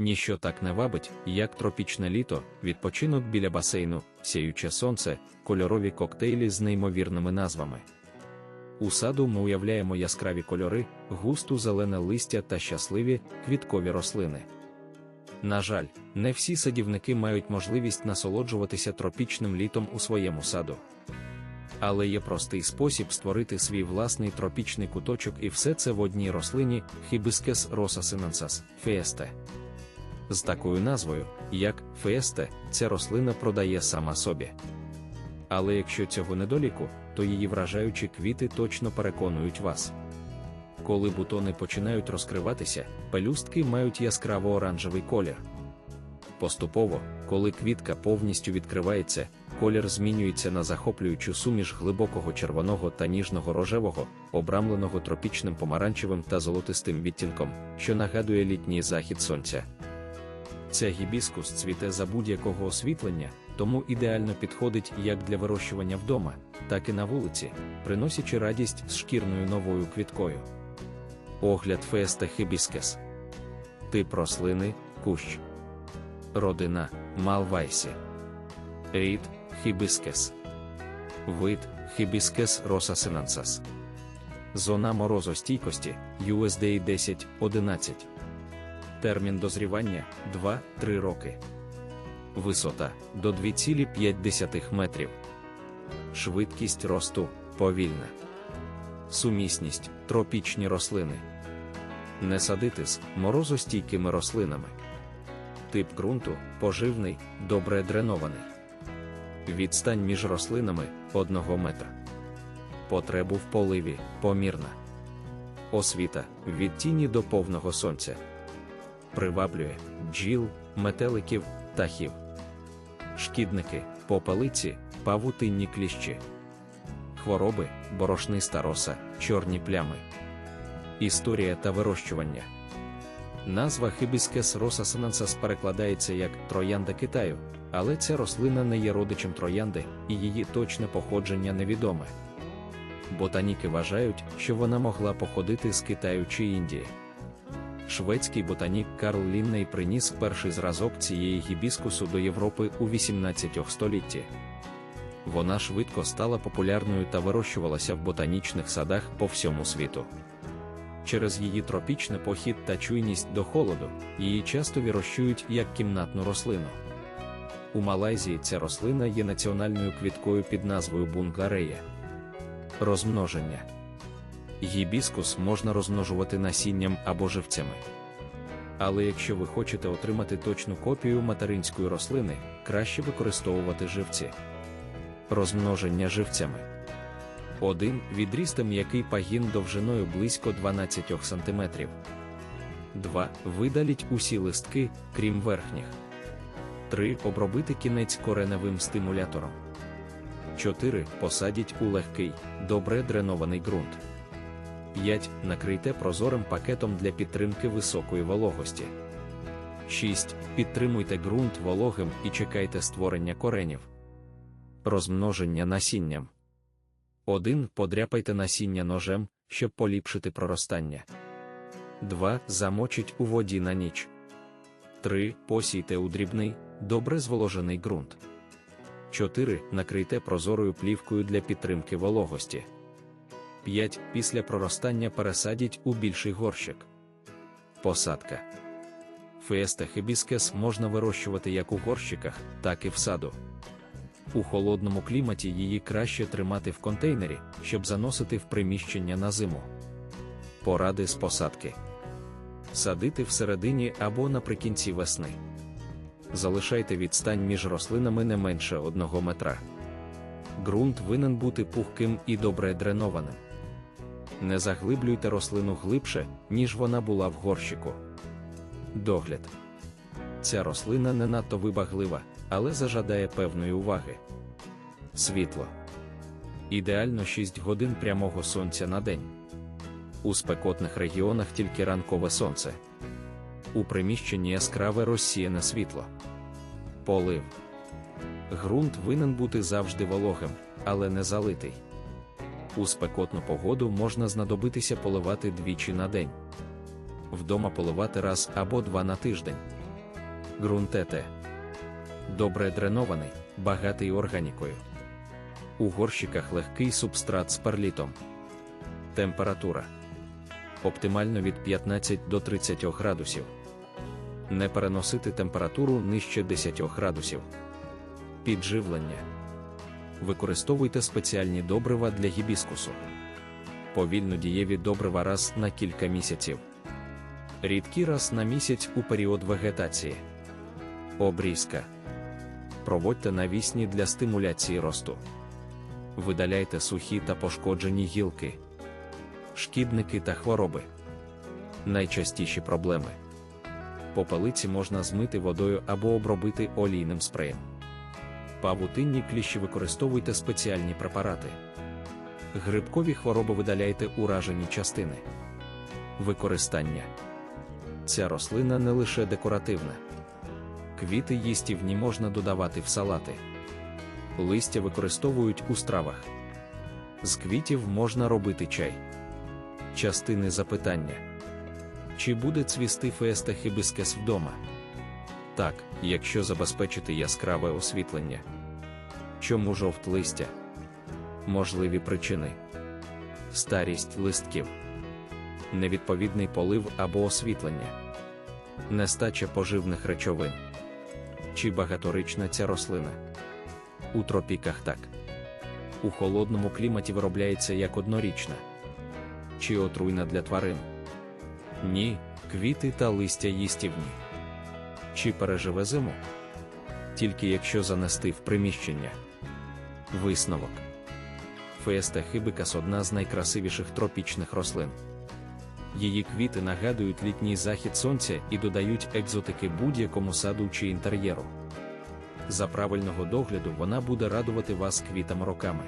Ніщо так не вабить, як тропічне літо, відпочинок біля басейну, сяюче сонце, кольорові коктейлі з неймовірними назвами. У саду ми уявляємо яскраві кольори, густу зелене листя та щасливі квіткові рослини. На жаль, не всі садівники мають можливість насолоджуватися тропічним літом у своєму саду. Але є простий спосіб створити свій власний тропічний куточок і все це в одній рослині Hibiscus rosa sinensis. З такою назвою, як феесте, ця рослина продає сама собі. Але якщо цього недоліку, то її вражаючі квіти точно переконують вас. Коли бутони починають розкриватися, пелюстки мають яскраво оранжевий колір. Поступово, коли квітка повністю відкривається, колір змінюється на захоплюючу суміш глибокого червоного та ніжного рожевого, обрамленого тропічним помаранчевим та золотистим відтінком, що нагадує літній захід сонця. Ця гібіскус цвіте за будь-якого освітлення, тому ідеально підходить як для вирощування вдома, так і на вулиці, приносячи радість з шкірною новою квіткою. Огляд Феста Хибіскес. Тип рослини кущ. Родина Малвайсі. Рід Хібіскес. Вид Хібіскес росасинансас. Зона морозостійкості USDA 10-11. Термін дозрівання 2-3 роки. Висота до 2,5 метрів. Швидкість росту повільна. Сумісність тропічні рослини. Не садити з морозостійкими рослинами. Тип ґрунту поживний, добре дренований. Відстань між рослинами 1 метра. Потребу в поливі помірна. Освіта від тіні до повного сонця. Приваблює бджіл, метеликів, птахів. Шкідники, попелиці, павутинні кліщі. Хвороби, борошниста роса, чорні плями. Історія та вирощування. Назва Hibiscus rosa sinensis перекладається як троянда Китаю, але ця рослина не є родичем троянди, і її точне походження невідоме. Ботаніки вважають, що вона могла походити з Китаю чи Індії. Шведський ботанік Карл Лінней приніс перший зразок цієї гібіскусу до Європи у 18 столітті. Вона швидко стала популярною та вирощувалася в ботанічних садах по всьому світу. Через її тропічний похід та чуйність до холоду, її часто вирощують як кімнатну рослину. У Малайзії ця рослина є національною квіткою під назвою бунгарея. Розмноження Гібіскус можна розмножувати насінням або живцями. Але якщо ви хочете отримати точну копію материнської рослини, краще використовувати живці. Розмноження живцями. 1. Відрізьте м'який пагін довжиною близько 12 см. 2. Видаліть усі листки, крім верхніх. 3. Обробити кінець кореневим стимулятором. 4. Посадіть у легкий, добре дренований ґрунт. 5. Накрийте прозорим пакетом для підтримки високої вологості. 6. Підтримуйте ґрунт вологим і чекайте створення коренів. Розмноження насінням. 1. Подряпайте насіння ножем, щоб поліпшити проростання. 2. Замочіть у воді на ніч. 3. Посійте у дрібний, добре зволожений ґрунт. 4. Накрийте прозорою плівкою для підтримки вологості. 5. Після проростання пересадіть у більший горщик. Посадка. Феста хибіскес можна вирощувати як у горщиках, так і в саду. У холодному кліматі її краще тримати в контейнері, щоб заносити в приміщення на зиму. Поради з посадки. Садити всередині або наприкінці весни. Залишайте відстань між рослинами не менше 1 метра. Ґрунт винен бути пухким і добре дренованим. Не заглиблюйте рослину глибше, ніж вона була в горщику. Догляд. Ця рослина не надто вибаглива, але зажадає певної уваги. Світло. Ідеально 6 годин прямого сонця на день. У спекотних регіонах тільки ранкове сонце. У приміщенні яскраве розсіяне світло. Полив. Грунт винен бути завжди вологим, але не залитий. У спекотну погоду можна знадобитися поливати двічі на день. Вдома поливати раз або два на тиждень. Ґрунт ЕТ. Добре дренований, багатий органікою. У горщиках легкий субстрат з перлітом. Температура. Оптимально від 15 до 30 градусів. Не переносити температуру нижче 10 градусів. Підживлення. Використовуйте спеціальні добрива для гібіскусу. Повільно дієві добрива раз на кілька місяців. Рідкі раз на місяць у період вегетації. Обрізка. Проводьте навісні для стимуляції росту. Видаляйте сухі та пошкоджені гілки, шкідники та хвороби. Найчастіші проблеми. Попелиці можна змити водою або обробити олійним спреєм. Павутинні кліщі використовуйте спеціальні препарати. Грибкові хвороби видаляйте уражені частини. Використання. Ця рослина не лише декоративна. Квіти їстівні можна додавати в салати. Листя використовують у стравах. З квітів можна робити чай. Частини запитання. Чи буде цвісти феста хібіскес вдома? Так, якщо забезпечити яскраве освітлення. Чому жовт листя? Можливі причини: старість листків, невідповідний полив або освітлення, нестача поживних речовин. Чи багаторична ця рослина? У тропіках так. У холодному кліматі виробляється як однорічна. Чи отруйна для тварин? Ні, квіти та листя їстівні. Чи переживе зиму? Тільки якщо занести в приміщення. Висновок. Феста хибикас одна з найкрасивіших тропічних рослин. Її квіти нагадують літній захід сонця і додають екзотики будь-якому саду чи інтер'єру. За правильного догляду вона буде радувати вас квітами роками.